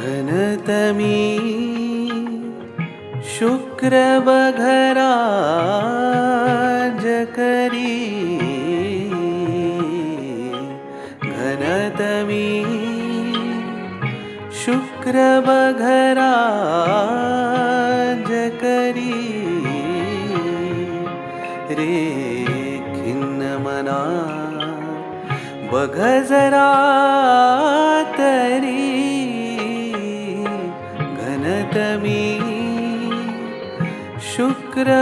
घनतमी शुक्रवघरा जकरी घनतमी शुक्रवघरा जकरी रे खिन्न मना बघ जरा तरी घनतमी शुक्र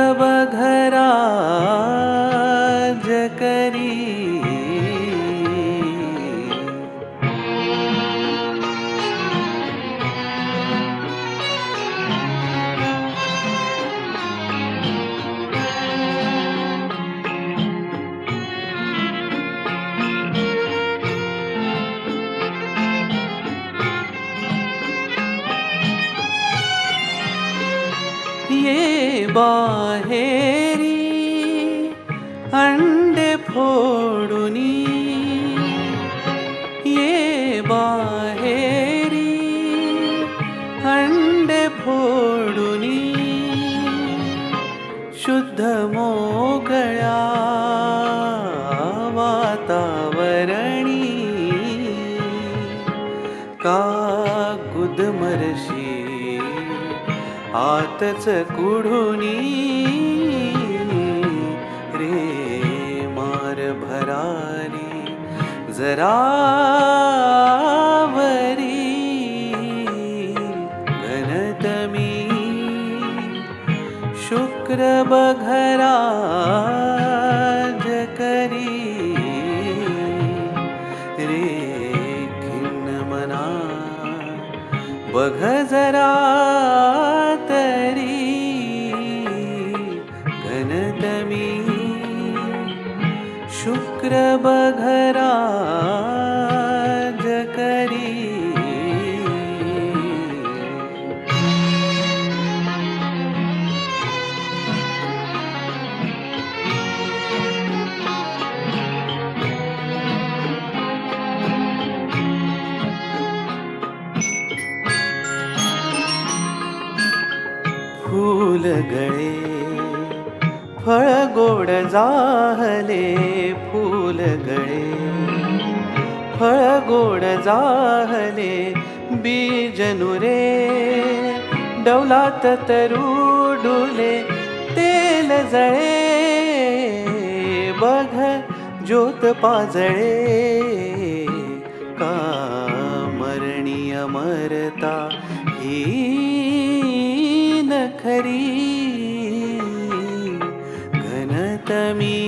ये बाहेरी अंडे फोडुनी ये बाहेरी अंडे फोडुनी शुद्ध मोगळ्या वातावरणी. का गुदमरशी आतच कुढुनी रे मार भरारी जरावरी घनतमी शुक्र बघरा जकरी रे खिन्न मना। बघ जरा फूल गळे फळ गोड जाहले फूल गळे. फळ गोड जाहले बीजनुरे डौलात तरू डुले तेल जळे. बघ ज्योत पाजळे का मरणी अमरता ही खरी घनतमी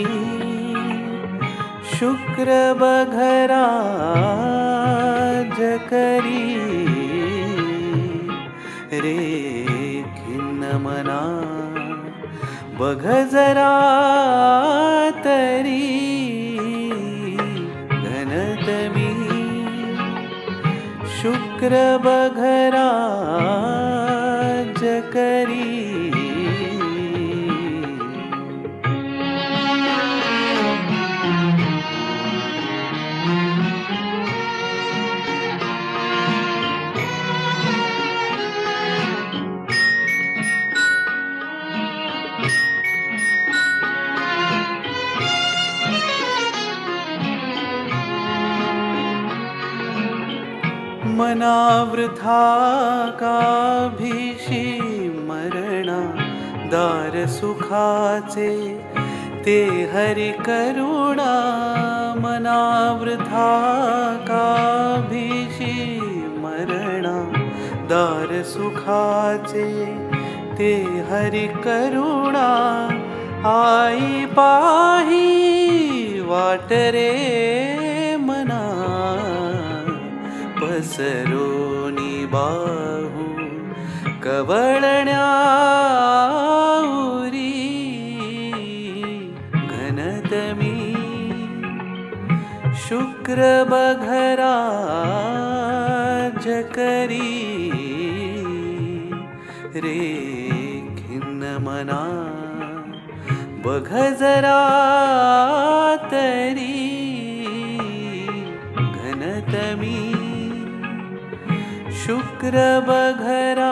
शुक्र बघरा जकरी रे खिन्न मना बघ जरा तरी घनतमी शुक्र बघरा मनावृथा वृथा मरणा दारसुखाचे ते हरिकरुणा मनावृथा काभिष मरणा दारसुखाचे ते हरिकरुणा आई पाही वाटरे। पसरोनी बाहू कवळण्या उरी घन घनतमी शुक्र बघरा जकरी रे खिन्न मना बघ जरा तरी। शुक्र बघरा।